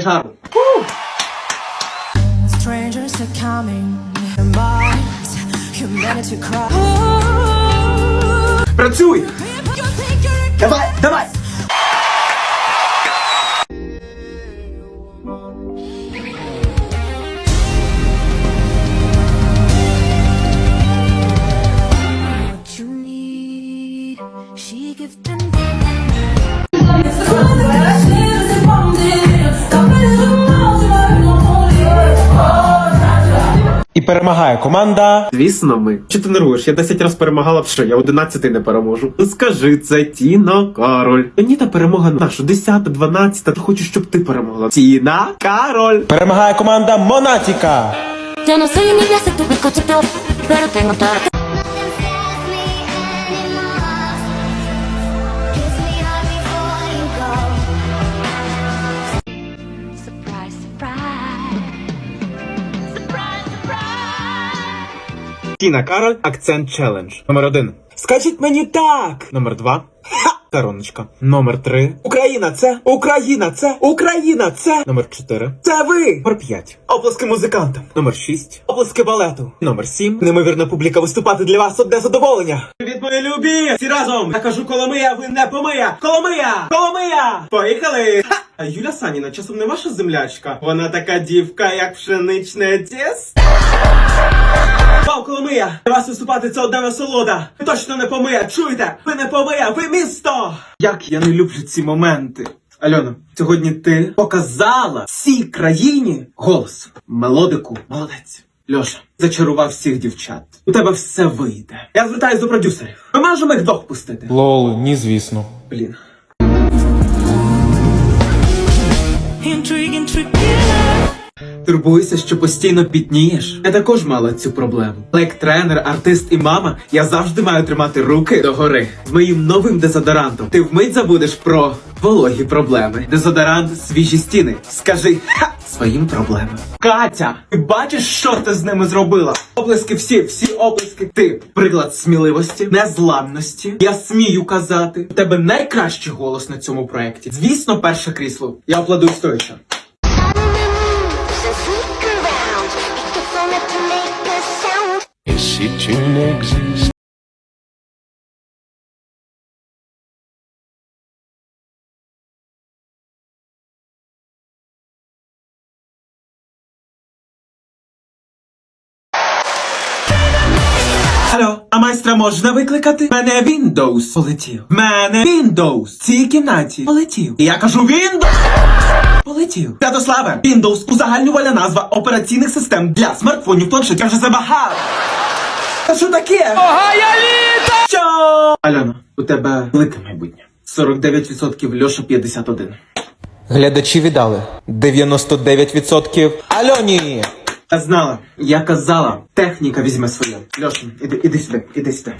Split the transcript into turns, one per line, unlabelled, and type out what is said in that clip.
жару.
Strangers are coming. Mars, humanity cry.
Працюй!
You think you're
Давай, давай!
І перемагає команда.
Звісно, ми. Чи ти нервуєш? Я 10 разів перемагала б що, я 11 не переможу. Ну скажи, це Тіно Кароль. Мені та перемога наша, 10, 12, хочу, щоб ти перемогла. Тіна Кароль.
Перемагає команда Монатіка.
Я no soy niña, sé tu bizcochito, pero
Тіна Кароль, акцент челендж. Номер один. Скажіть мені так. Номер два. Ха! Короночка. Номер три. Україна, це Україна, це Україна, це. Номер чотири. Це ви. Номер п'ять. Оплески музикантам. Номер шість. Оплески балету. Номер сім. Неймовірна публіка виступати для вас одне задоволення. Мої любі! Всі разом! Я кажу Коломия, ви не помия! Коломия! Коломия! Поїхали! Ха! А Юля Саніна часом не ваша землячка? Вона така дівка, як пшеничне тісто. Вау, Коломия! Для вас виступати це одна насолода! Ви точно не помия! Чуєте? Ви не помия! Ви місто! Як я не люблю ці моменти! Альона, сьогодні ти показала всій країні голос, мелодику, молодець. Льоша, зачарував всіх дівчат. У тебе все вийде. Я звертаюсь до продюсерів. Ми можемо їх двох пустити.
Лол, ні, звісно.
Блін. Турбуюся, що постійно пітнієш. Я також мала цю проблему. Але як тренер, артист і мама, я завжди маю тримати руки догори. З моїм новим дезодорантом ти вмить забудеш про вологі проблеми. Дезодорант свіжі стіни. Скажи ха своїм проблемам. Катя, ти бачиш, що ти з ними зробила? Оплески всі, всі оплески. Ти приклад сміливості, незламності. Я смію казати. У тебе найкращий голос на цьому проєкті. Звісно, перше крісло. Я аплодую стоячи.
So sneak
Алло, а майстра можна викликати? Мене Windows полетів. Мене Windows в цій кімнаті полетів. І я кажу Windows! Полетів. Святославе, Windows узагальнювальна назва операційних систем для смартфонів, планшетів. Я вже забагав. Та що таке? Ога, я літа! Що? Альона, у тебе велике майбутнє. 49% Льоша 51.
Глядачі віддали 99% Альоні.
Я знала, я казала, техніка візьме своє. Льоша, іди, іди сюди, іди сюди.